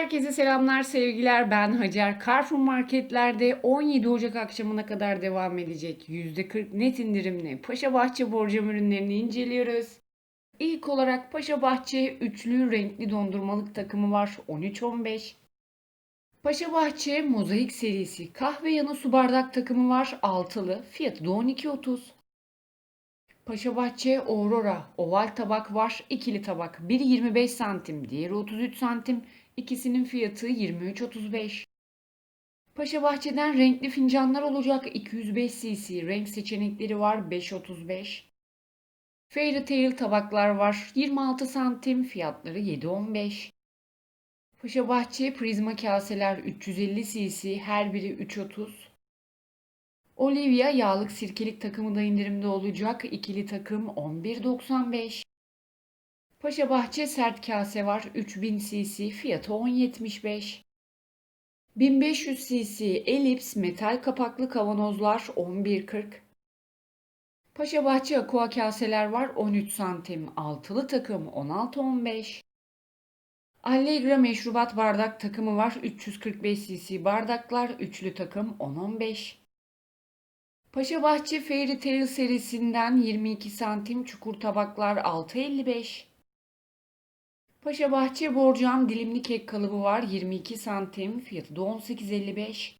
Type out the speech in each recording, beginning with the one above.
Herkese selamlar, sevgiler. Ben Hacer. Carrefour marketlerde 17 Ocak akşamına kadar devam edecek %40 net indirimli Paşa Bahçe borcam ürünlerini inceliyoruz. İlk olarak Paşa Bahçe üçlü renkli dondurmalık takımı var 13-15. Paşa Bahçe mozaik serisi kahve yanı su bardak takımı var altılı fiyatı da 12.30. Paşa Bahçe Aurora oval tabak var. ikili tabak. Biri 25 santim, diğeri 33 santim. İkisinin fiyatı 23.35. Paşa Bahçe'den renkli fincanlar olacak. 205 cc renk seçenekleri var. 5.35. Fairy Tail tabaklar var. 26 santim. Fiyatları 7.15. Paşa Bahçe prizma kaseler 350 cc her biri 3.30. Olivia yağlık sirkelik takımı da indirimde olacak. İkili takım 11.95. Paşa Bahçe sert kase var. 3000 cc fiyatı 10.75. 1500 cc elips metal kapaklı kavanozlar 11.40. Paşa Bahçe aqua kaseler var 13 santim. Altılı takım 16.15. Allegra meşrubat bardak takımı var. 345 cc bardaklar. Üçlü takım 10.15. Paşa Bahçe Fairy Tail serisinden 22 santim çukur tabaklar 6.55. Paşa Bahçe borcam dilimli kek kalıbı var 22 santim fiyatı da 18.55.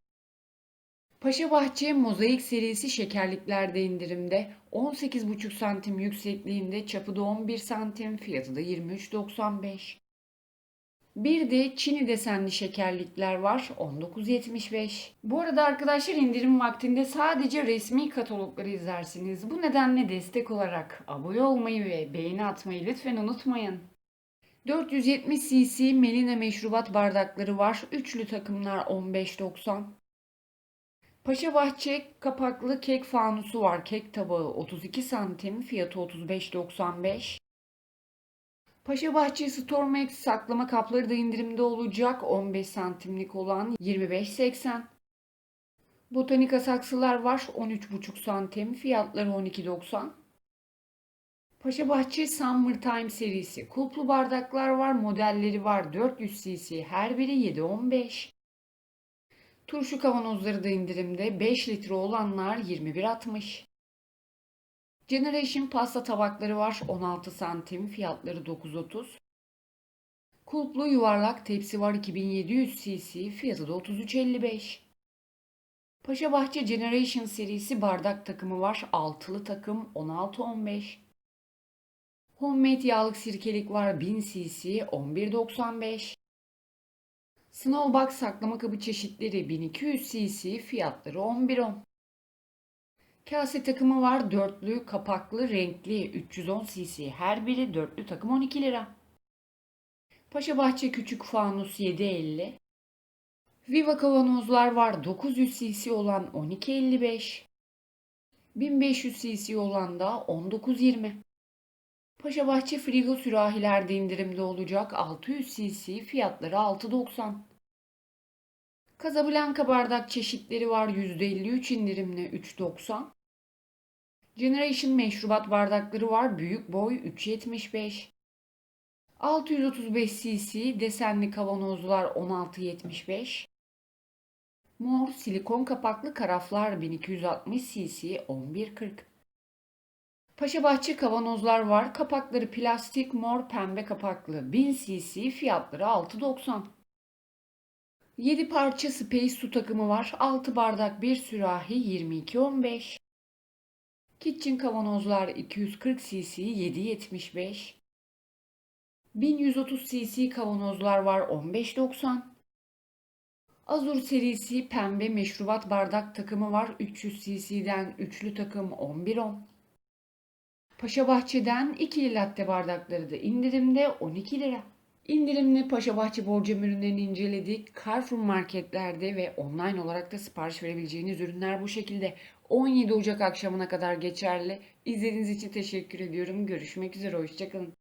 Paşa Bahçe mozaik serisi şekerliklerde indirimde 18,5 santim yüksekliğinde çapı da 11 santim fiyatı da 23.95. Bir de Çini desenli şekerlikler var 19.75. Bu arada arkadaşlar indirim vaktinde sadece resmi katalogları izlersiniz. Bu nedenle destek olarak abone olmayı ve beğeni atmayı lütfen unutmayın. 470 cc Melina meşrubat bardakları var. Üçlü takımlar 15.90. Paşa Bahçe kapaklı kek fanusu var. Kek tabağı 32 santim. Fiyatı 35.95. Paşa Bahçe Stormax saklama kapları da indirimde olacak. 15 santimlik olan 25.80. Botanika saksılar var. 13,5 santim. Fiyatları 12.90. Paşa Bahçe Summertime serisi. Kulplu bardaklar var. Modelleri var. 400 cc. Her biri 7.15. Turşu kavanozları da indirimde. 5 litre olanlar 21.60. Generation pasta tabakları var 16 santim fiyatları 9.30. Kulplu yuvarlak tepsi var 2700 cc fiyatı da 33.55. Paşa Bahçe Generation serisi bardak takımı var altılı takım 16.15. Homemade yağlık sirkelik var 1000 cc 11.95. Snowbox saklama kabı çeşitleri 1200 cc fiyatları 11.10. Kase takımı var. Dörtlü, kapaklı, renkli 310 cc. Her biri dörtlü takım 12 lira. Paşa Bahçe küçük fanus 7.50. Viva kavanozlar var. 900 cc olan 12.55. 1500 cc olan da 19.20. Paşa Bahçe frigo sürahilerde indirimde olacak 600 cc fiyatları 6.90. Casablanca bardak çeşitleri var %53 indirimle 3.90. Generation meşrubat bardakları var büyük boy 3.75. 635 cc desenli kavanozlar 16.75. Mor silikon kapaklı karaflar 1260 cc 11.40. Paşa Bahçe kavanozlar var. Kapakları plastik mor pembe kapaklı 1000 cc fiyatları 6.90. 7 parça space su takımı var. 6 bardak bir sürahi 22.15. Kitchen kavanozlar 240 cc 7.75. 1130 cc kavanozlar var 15.90. Azur serisi pembe meşrubat bardak takımı var 300 cc'den üçlü takım 11.10. Paşa Bahçe'den ikili latte bardakları da indirimde 12 lira. İndirimli Paşa Bahçe borcam ürünlerini inceledik. Carrefour marketlerde ve online olarak da sipariş verebileceğiniz ürünler bu şekilde. 17 Ocak akşamına kadar geçerli. İzlediğiniz için teşekkür ediyorum. Görüşmek üzere. Hoşçakalın.